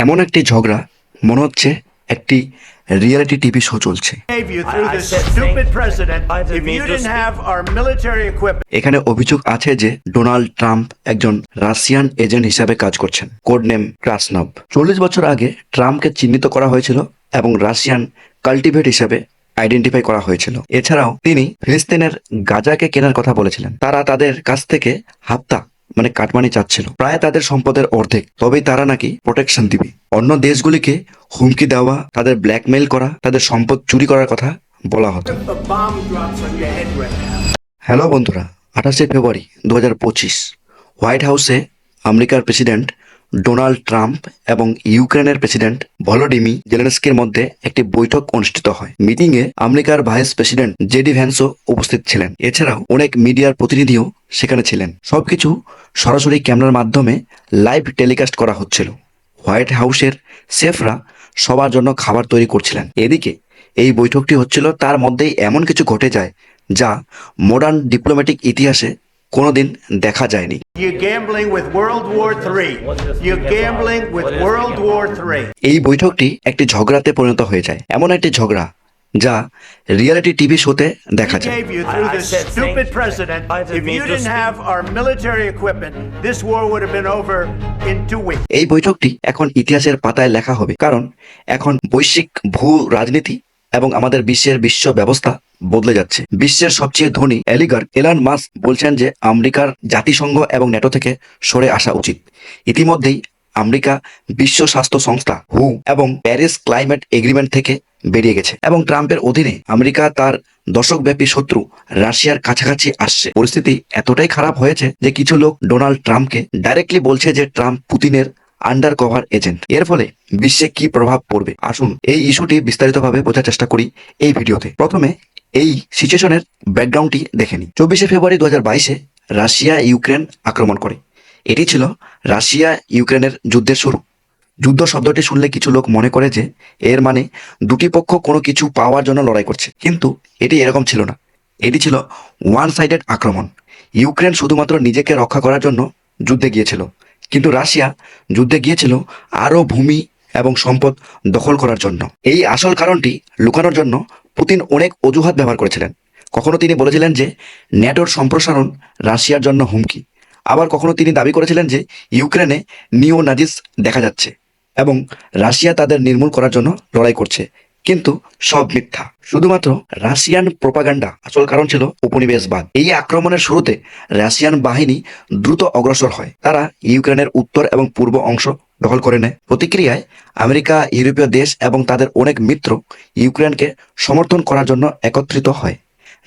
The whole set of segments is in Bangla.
এমন একটি ঝগড়া মনে হচ্ছে একটি রিয়েলিটি টিভি শো চলছে. এখানে অভিযোগ আছে যে ডোনাল্ড ট্রাম্প একজন রাশিয়ান এজেন্ট হিসাবে কাজ করছেন। Code name Krasnov. চল্লিশ বছর আগে ট্রাম্পকে চিহ্নিত করা হয়েছিল এবং রাশিয়ান কাল্টিভেট হিসেবে আইডেন্টিফাই করা হয়েছিল। এছাড়াও তিনি ফিলিস্তিনের গাজাকে কেনার কথা বলেছিলেন। তারা তাদের কাছ থেকে হাপ্তা মানে কাটমানি চাচ্ছিল। প্রায় তাদের সম্পদের অর্ধেক। তবেই তারা নাকি প্রোটেকশন দিবে। অন্য দেশগুলিকে হুমকি দেওয়া, তাদের ব্ল্যাকমেইল করা, তাদের সম্পদ চুরি করার কথা বলা হতো. হ্যালো বন্ধুরা, আঠাশে ফেব্রুয়ারি দু হাজার পঁচিশ। হোয়াইট হাউসে আমেরিকার প্রেসিডেন্ট ডোনাল্ড ট্রাম্প এবং ইউক্রেনের প্রেসিডেন্ট ভলোডিমি জেলেনস্কির মধ্যে একটি বৈঠক অনুষ্ঠিত হয়। মিটিংয়ে আমেরিকার ভাইস প্রেসিডেন্ট জেডি ভ্যান্সও উপস্থিত ছিলেন। এছাড়াও অনেক মিডিয়ার প্রতিনিধিও সেখানে ছিলেন। সবকিছু সরাসরি ক্যামেরার মাধ্যমে লাইভ টেলিকাস্ট করা হচ্ছিল। হোয়াইট হাউসের শেফরা সবার জন্য খাবার তৈরি করছিলেন। এদিকে এই বৈঠকটি হচ্ছিল তার মধ্যেই এমন কিছু ঘটে যায় যা মডার্ন ডিপ্লোম্যাটিক ইতিহাসে কোনোদিন দেখা যায়নি। এই বৈঠকটি একটি ঝগড়াতে পরিণত হয়ে যায়। এমন একটি ঝগড়া যা রিয়েলিটি টিভি শোতে দেখা যায়। এই বৈঠকটি এখন ইতিহাসের পাতায় লেখা হবে। কারণ এখন বৈশ্বিক ভূ রাজনীতি এবং আমাদের বিশ্বের বিশ্ব ব্যবস্থা বদলে যাচ্ছে। বিশ্বের সবচেয়ে ধনী এলিগার এলান মাস বলছেন যে, আমেরিকার জাতিসংঘ এবং নেটো থেকে সরে আসা উচিত। ইতিমধ্যেই আমেরিকা বিশ্ব স্বাস্থ্য সংস্থা হু এবং প্যারিস ক্লাইমেট এগ্রিমেন্ট থেকে বেরিয়ে গেছে এবং ট্রাম্পের অধীনে আমেরিকা তার দশকব্যাপী শত্রু রাশিয়ার কাছাকাছি আসছে। পরিস্থিতি এতটাই খারাপ হয়েছে যে কিছু লোক ডোনাল্ড ট্রাম্পকে ডাইরেক্টলি বলছে যে, ট্রাম্প পুতিনের আন্ডার কভার এজেন্ট এর ফলে বিশ্বে কি প্রভাব পড়বে? আসুন এই ইস্যুটি বিস্তারিতভাবে বোঝার চেষ্টা করি এই ভিডিওতে। প্রথমে এই সিচুয়েশনের ব্যাকগ্রাউন্ডটি দেখে নিই। চব্বিশে ফেব্রুয়ারি দু হাজার বাইশে রাশিয়া ইউক্রেন আক্রমণ করে। এটি ছিল রাশিয়া ইউক্রেনের যুদ্ধের শুরু। যুদ্ধ শব্দটি শুনলে কিছু লোক মনে করে যে এর মানে দুটি পক্ষ কোনো কিছু পাওয়ার জন্য লড়াই করছে। কিন্তু এটি এরকম ছিল না। এটি ছিল ওয়ান সাইডেড আক্রমণ। ইউক্রেন শুধুমাত্র নিজেকে রক্ষা করার জন্য যুদ্ধে গিয়েছিল। কিন্তু রাশিয়া যুদ্ধে গিয়েছিল আরও ভূমি এবং সম্পদ দখল করার জন্য। এই আসল কারণটি লুকানোর জন্য পুতিন অনেক অজুহাত ব্যবহার করেছিলেন। কখনো তিনি বলেছিলেন যে, ন্যাটোর সম্প্রসারণ রাশিয়ার জন্য হুমকি। আবার কখনো তিনি দাবি করেছিলেন যে, ইউক্রেনে নিও নাজিস দেখা যাচ্ছে এবং রাশিয়া তাদের নির্মূল করার জন্য লড়াই করছে। কিন্তু সব মিথ্যা। শুধুমাত্র রাশিয়ান প্রোপাগান্ডা আসল কারণ ছিল উপনিবেশবাদ। এই আক্রমণের শুরুতে রাশিয়ান বাহিনী দ্রুত অগ্রসর হয়। তারা ইউক্রেনের উত্তর এবং পূর্ব অংশ দখল করে নেয়। প্রতিক্রিয়ায় আমেরিকা, ইউরোপীয় দেশ এবং তাদের অনেক মিত্র ইউক্রেনকে সমর্থন করার জন্য একত্রিত হয়।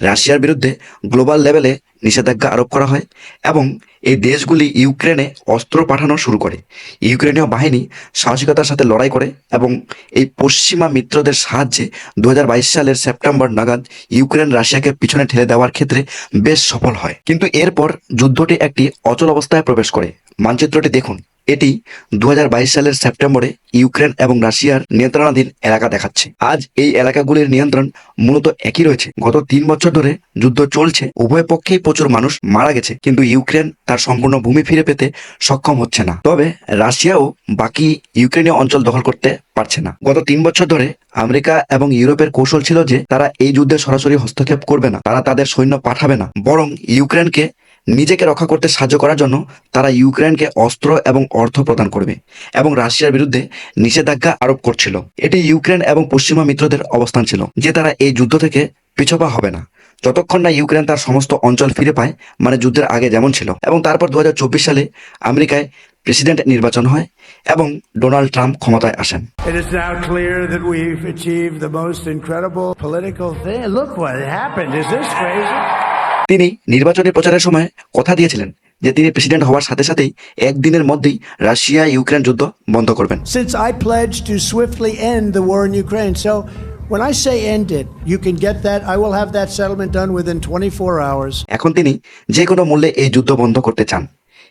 রাশিয়ার বিরুদ্ধে গ্লোবাল লেভেলে নিষেধাজ্ঞা আরোপ করা হয় এবং এই দেশগুলি ইউক্রেনে অস্ত্র পাঠানো শুরু করে। ইউক্রেনীয় বাহিনী সাহসিকতার সাথে লড়াই করে এবং এই পশ্চিমা মিত্রদের সাহায্যে দু হাজার বাইশ সালের সেপ্টেম্বর নাগাদ ইউক্রেন রাশিয়াকে পিছনে ঠেলে দেওয়ার ক্ষেত্রে বেশ সফল হয়। কিন্তু এরপর যুদ্ধটি একটি অচল অবস্থায় প্রবেশ করে। মানচিত্রটি দেখুন। এটি দুহাজার বাইশ সালের সেপ্টেম্বরে ইউক্রেন এবং রাশিয়ার নিয়ন্ত্রণাধীন এলাকা দেখাচ্ছে। আজ এই এলাকাগুলির নিয়ন্ত্রণ মূলত একই রয়েছে। গত তিন বছর ধরে যুদ্ধ চলছে, উভয় পক্ষেই প্রচুর মানুষ মারা গেছে, কিন্তু ইউক্রেন তার সম্পূর্ণ ভূমি ফিরে পেতে সক্ষম হচ্ছে না। তবে রাশিয়াও বাকি ইউক্রেনীয় অঞ্চল দখল করতে পারছে না। গত তিন বছর ধরে আমেরিকা এবং ইউরোপের কৌশল ছিল যে তারা এই যুদ্ধে সরাসরি হস্তক্ষেপ করবে না, তারা তাদের সৈন্য পাঠাবে না, বরং ইউক্রেনকে নিজেকে রক্ষা করতে সাহায্য করার জন্য তারা ইউক্রেনকে অস্ত্র এবং অর্থ প্রদান করবে এবং রাশিয়ার বিরুদ্ধে নিষেধাজ্ঞা আরোপ করছিল এটি ইউক্রেন এবং পশ্চিমা মিত্রদের অবস্থান ছিল, যে তারা এই যুদ্ধ থেকে পিছপা হবে না যতক্ষণ না ইউক্রেন তার সমস্ত অঞ্চল ফিরে পায় মানে যুদ্ধের আগে যেমন ছিল এবং তারপর দু হাজার চব্বিশ সালে আমেরিকায় প্রেসিডেন্ট নির্বাচন হয় এবং ডোনাল্ড ট্রাম্প ক্ষমতায় আসেন It is now clear that we've achieved the most incredible political thing. Look what happened. Is this crazy? তিনি নির্বাচনী প্রচারের সময় কথা দিয়েছিলেন যে তিনি প্রেসিডেন্ট হওয়ার সাথে সাথেই একদিনের মধ্যেই রাশিয়া ইউক্রেন যুদ্ধ বন্ধ করবেন since I pledged to swiftly end the war in Ukraine. So when I say end it, you can get that. I will have that settlement done within 24 hours. এখন তিনি যে কোনো মূল্যে এই যুদ্ধ বন্ধ করতে চান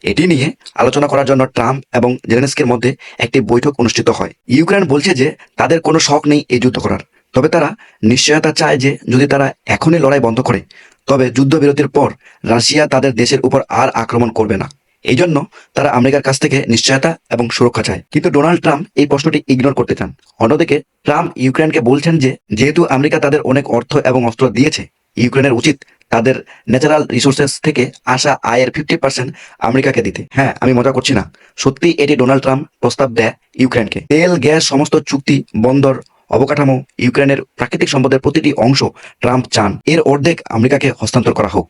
এটি নিয়ে আলোচনা করার জন্য ট্রাম্প এবং জেলেনস্কির মধ্যে একটি বৈঠক অনুষ্ঠিত হয় ইউক্রেন বলছে যে তাদের কোনো শখ নেই এই যুদ্ধ করার তবে তারা নিশ্চয়তা চায় যে, যদি তারা এখনই লড়াই বন্ধ করে, তবে যুদ্ধবিরতির পর রাশিয়া তাদের দেশের উপর আর আক্রমণ করবে না। এই জন্য তারা আমেরিকার কাছ থেকে নিশ্চয়তা এবং সুরক্ষা চায়। কিন্তু ডোনাল্ড ট্রাম্প এই প্রশ্নটি ইগনোর করতে চান। অন্যদিকে, ট্রাম্প ইউক্রেনকে বলছেন যে, যেহেতু আমেরিকা তাদের অনেক অর্থ এবং অস্ত্র দিয়েছে, ইউক্রেনের উচিত তাদের ন্যাচারাল রিসোর্সেস থেকে আসা আয়ের ফিফটি পার্সেন্ট আমেরিকাকে দিতে। হ্যাঁ আমি মজা করছি না। সত্যি এটি ডোনাল্ড ট্রাম্প প্রস্তাব দেয় ইউক্রেনকে। তেল, গ্যাস, সমস্ত চুক্তি, বন্দর অবকাঠামো ইউক্রেনের প্রাকৃতিক সম্পদের প্রতিটি অংশ ট্রাম্প চান। এর অর্ধেক আমেরিকাকে হস্তান্তর করা হোক.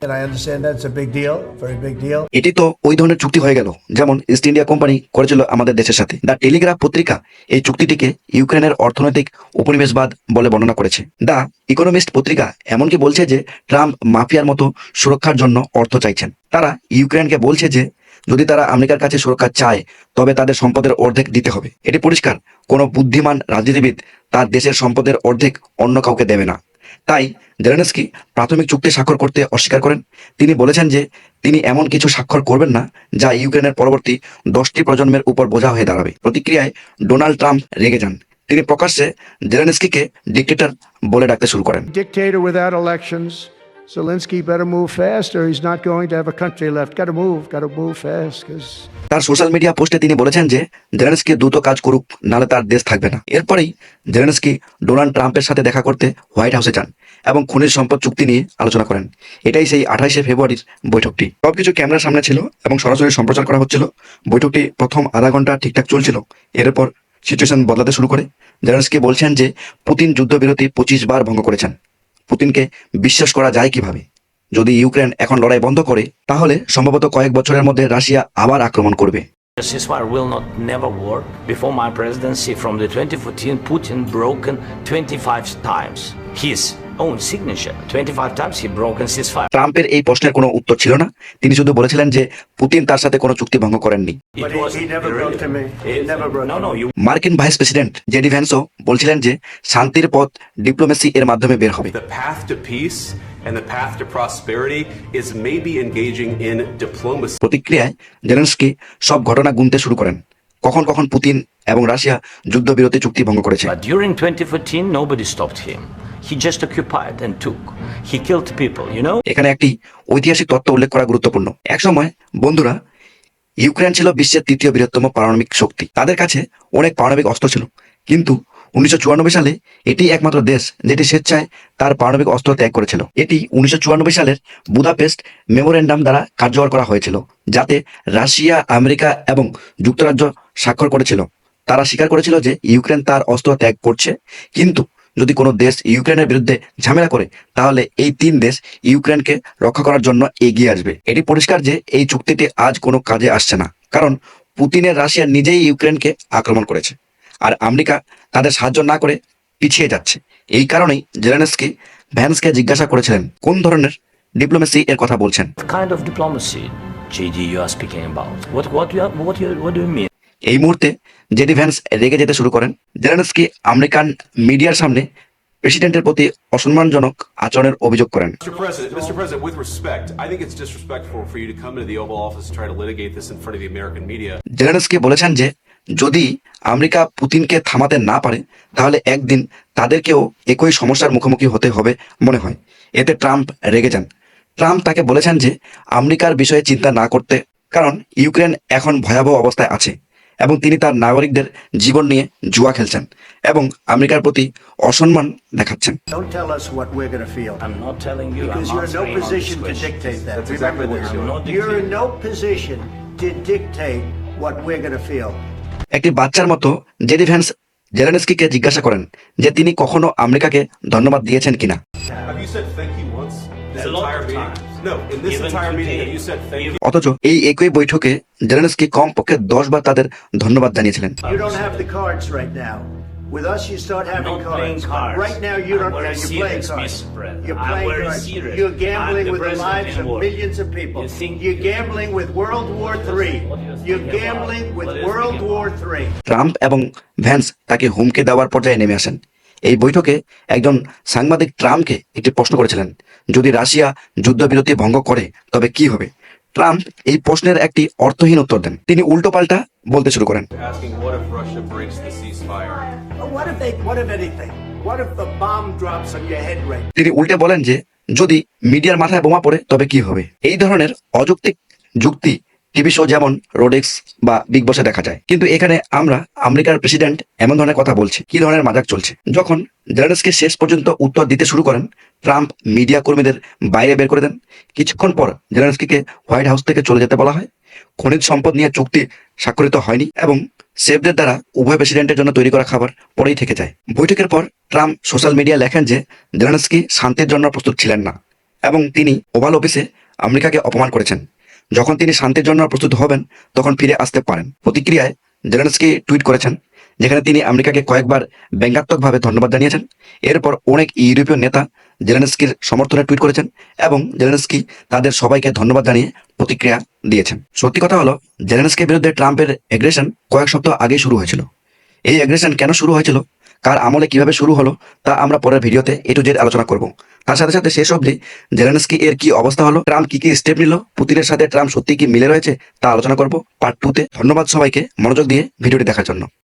এটি তো ওই ধরনের চুক্তি হয়ে গেল যেমন ইস্ট ইন্ডিয়া কোম্পানি করেছিল আমাদের দেশের সাথে। দ্য টেলিগ্রাফ পত্রিকা এই চুক্তিটিকে ইউক্রেনের অর্থনৈতিক উপনিবেশবাদ বলে বর্ণনা করেছে। দ্য ইকোনমিস্ট পত্রিকা এমনকি বলছে যে ট্রাম্প মাফিয়ার মতো সুরক্ষার জন্য অর্থ চাইছেন। তারা ইউক্রেনকে বলছে যে যদি তারা আমেরিকার কাছে সুরক্ষা চায়, তবে তাদের সম্পদের অর্ধেক দিতে হবে। এটি পরিষ্কার। কোনো বুদ্ধিমান রাজনীতিবিদ তার দেশের সম্পদের অর্ধেক অন্য কাউকে দেবে না। তাই জেলেনস্কি প্রাথমিক চুক্তি স্বাক্ষর করতে অস্বীকার করেন। তিনি বলেছেন যে তিনি এমন কিছু স্বাক্ষর করবেন না, যা ইউক্রেনের পরবর্তী দশটি প্রজন্মের উপর বোঝা হয়ে দাঁড়াবে। প্রতিক্রিয়ায় ডোনাল্ড ট্রাম্প রেগে যান। তিনি প্রকাশ্যে জেলেনস্কিকে ডিক্টেটর বলে ডাকতে শুরু করেন. Zelensky better move fast or he's not going to have a country left. Got to move, got to move fast তার সোশ্যাল মিডিয়া পোস্টে তিনি বলেছেন যে জেলেনস্কি দ্রুত কাজ করুক নাহলে তার দেশ থাকবে না। এরপরেই জেলেনস্কি ডোনাল্ড ট্রাম্পের সাথে দেখা করতে হোয়াইট হাউসে যান এবং খনিজ সম্পদ চুক্তি নিয়ে আলোচনা করেন। এটাই সেই আঠাইশে ফেব্রুয়ারির বৈঠকটি। সবকিছু ক্যামেরার সামনে ছিল এবং সরাসরি সম্প্রচার করা হচ্ছিল। বৈঠকটি প্রথম আধা ঘণ্টা ঠিকঠাক চলছিল। এরপর সিচুয়েশন বদলাতে শুরু করে। জেলেনস্কি বলছেন যে পুতিন যুদ্ধবিরতি পঁচিশ বার ভঙ্গ করেছেন। পুতিনকে বিশ্বাস করা যায় কীভাবে? যদি ইউক্রেন এখন লড়াই বন্ধ করে, তাহলে সম্ভবত কয়েক বছরের মধ্যে রাশিয়া আবার আক্রমণ করবে। His own signature. 25 times he broken ceasefire. ট্রাম্পের এই প্রশ্নের কোনো উত্তর ছিল না। তিনি শুধু বলেছিলেন যে পুতিন তার সাথে কোনো চুক্তি ভঙ্গ করেননি। মার্কিন ভাইস প্রেসিডেন্ট জেডি ভ্যান্সও বলছিলেন যে শান্তির পথ ডিপ্লোমেসি এর মাধ্যমে বের হবে। And the path to prosperity is maybe engaging in diplomacy. প্রতিক্রিয়ায় জেলেন্সকি সব ঘটনা গুনতে শুরু করেন। কখন কখন পুতিন এবং রাশিয়া যুদ্ধবিরতি চুক্তি ভঙ্গ করেছে। But during 2014, nobody stopped him. He just occupied and took. He killed people, you know? এখানে একটি ঐতিহাসিক তত্ত্ব উল্লেখ করা গুরুত্বপূর্ণ একসময় বন্ধুরা ইউক্রেন ছিল বিশ্বের তৃতীয় বৃহত্তম পারমাণবিক শক্তি তাদের কাছে অনেক পারমাণবিক অস্ত্র ছিল কিন্তু উনিশশো চুরানব্বই সালে এটি একমাত্র দেশ যেটি স্বেচ্ছায় তার পারমাণবিক অস্ত্র ত্যাগ করেছিল এটি উনিশশো চুরানব্বই সালের বুদাপেস্ট মেমোরেন্ডাম দ্বারা কার্যকর করা হয়েছিল যাতে রাশিয়া আমেরিকা এবং যুক্তরাজ্য স্বাক্ষর করেছিল তারা স্বীকার করেছিল যে ইউক্রেন তার অস্ত্র ত্যাগ করছে কিন্তু যদি কোনো দেশ ইউক্রেনের বিরুদ্ধে ঝামেলা করে তাহলে এই তিন দেশ ইউক্রেনকে রক্ষা করার জন্য এগিয়ে আসবে। এটি পরিষ্কার যে এই চুক্তিটি আজ কোনো কাজে আসছে না কারণ পুতিনের রাশিয়া নিজেই ইউক্রেনকে আক্রমণ করেছে আর আমেরিকা তাদের সাহায্য না করে পিছিয়ে যাচ্ছে। এই কারণেই জেলেনস্কি ভ্যান্সকে জিজ্ঞাসা করেছিলেন কোন ধরনের ডিপ্লোমেসি এর কথা বলছেন? এই মুহূর্তে জেডি ভ্যান্স রেগে যেতে শুরু করেন জেলেনস্কি আমেরিকান মিডিয়ার সামনে প্রেসিডেন্টের প্রতি অসম্মানজনক আচরণের অভিযোগ করেন Mr. President, Mr. President, with respect, I think it's disrespectful for you to come into the Oval Office and try to litigate this in front of the American media. Zelensky বলেছেন যে যদি আমেরিকা পুতিনকে থামাতে না পারে তাহলে একদিন তাদেরকেও একই সমস্যার মুখোমুখি হতে হবে মনে হয় এতে ট্রাম্প রেগে যান ট্রাম্প তাকে বলেছেন যে আমেরিকার বিষয়ে চিন্তা না করতে কারণ ইউক্রেন এখন ভয়াবহ অবস্থায় আছে এবং তিনি তার নাগরিকদের জীবন নিয়ে জুয়া খেলছেন এবং আমেরিকার প্রতি অসম্মান দেখাচ্ছেন। একটি বাচ্চার মতো জেডি ভ্যান্স জেলানেস্কিকে জিজ্ঞাসা করেন যে তিনি কখনো আমেরিকাকে ধন্যবাদ দিয়েছেন কিনা। অথচ এই একই বৈঠকে জেলেনস্কি কমপক্ষে দশ বার তাদের ধন্যবাদ জানিয়েছিলেন. With us, you start having not cards. cards. Right now, you I'm don't. You're playing cards. You're playing cards. serious. You're gambling with the lives of war. millions of people. You think- You're gambling with World War III. You're about- gambling with World War III. Trump এবং ভ্যান্স তাকে হুমকি দেওয়ার পর্যায়ে নেমে আসেন এই বৈঠকে একজন সাংবাদিক ট্রাম্পকে একটি প্রশ্ন করেছিলেন যদি রাশিয়া যুদ্ধবিরতি ভঙ্গ করে তবে কি হবে ট্রাম্প এই প্রশ্নের একটি অর্থহীন উত্তর দেন তিনি উল্টোপাল্টা বলতে শুরু করেন Asking what if Russia breaks the ceasefire? But What if they? What if anything? What if the bomb drops on your head right তিনি উল্টে বলেন যে যদি মিডিয়ার মাথায় বোমা পড়ে তবে কি হবে এই ধরনের অযৌক্তিক যুক্তি টিভি শো যেমন রোডেক্স বা বিগ বসে দেখা যায়। কিন্তু এখানে আমরা আমেরিকার প্রেসিডেন্ট এমন ধরনের কথা বলছে, কি ধরনের মাজাক চলছে? যখন জেলেনস্কি শেষ পর্যন্ত উত্তর দিতে শুরু করেন, ট্রাম্প মিডিয়া কর্মীদের বাইরে বের করে দেন। কিছুক্ষণ পর জেলেনস্কিকে হোয়াইট হাউস থেকে চলে যেতে বলা হয়। খনিজ সম্পদ নিয়ে চুক্তি স্বাক্ষরিত হয়নি এবং সেফদের দ্বারা উভয় প্রেসিডেন্টের জন্য তৈরি করা খাবার পরেই থেকে যায়। বৈঠকের পর ট্রাম্প সোশ্যাল মিডিয়া লেখেন যে জেলেনস্কি শান্তির জন্য প্রস্তুত ছিলেন না এবং তিনি ওভাল অফিসে আমেরিকাকে অপমান করেছেন। যখন তিনি শান্তির জন্য প্রস্তুত হবেন, তখন ফিরে আসতে পারেন। প্রতিক্রিয়ায় জেলেনস্কি টুইট করেছেন, যেখানে তিনি আমেরিকাকে কয়েকবার ব্যঙ্গাত্মকভাবে ধন্যবাদ জানিয়েছেন। এরপর অনেক ইউরোপীয় নেতা জেলেনস্কির সমর্থনে টুইট করেছেন এবং জেলেনস্কি তাদের সবাইকে ধন্যবাদ জানিয়ে প্রতিক্রিয়া দিয়েছেন। সত্যি কথা হলো, জেলেনস্কির বিরুদ্ধে ট্রাম্পের এগ্রেশন কয়েক সপ্তাহ আগে শুরু হয়েছিল। এই এগ্রেশন কেন শুরু হয়েছিল? কার আমলে কীভাবে শুরু হলো, তা আমরা পরের ভিডিওতে এ টু জেড আলোচনা করব। তার সাথে সাথে শেষ অবধি জেলেনস্কি এর কি অবস্থা হলো, ট্রাম্প কি কি স্টেপ নিল, পুতিনের সাথে ট্রাম্প সত্যি কি মিলে রয়েছে, তা আলোচনা করব পার্ট টুতে ধন্যবাদ সবাইকে মনোযোগ দিয়ে ভিডিওটি দেখার জন্য।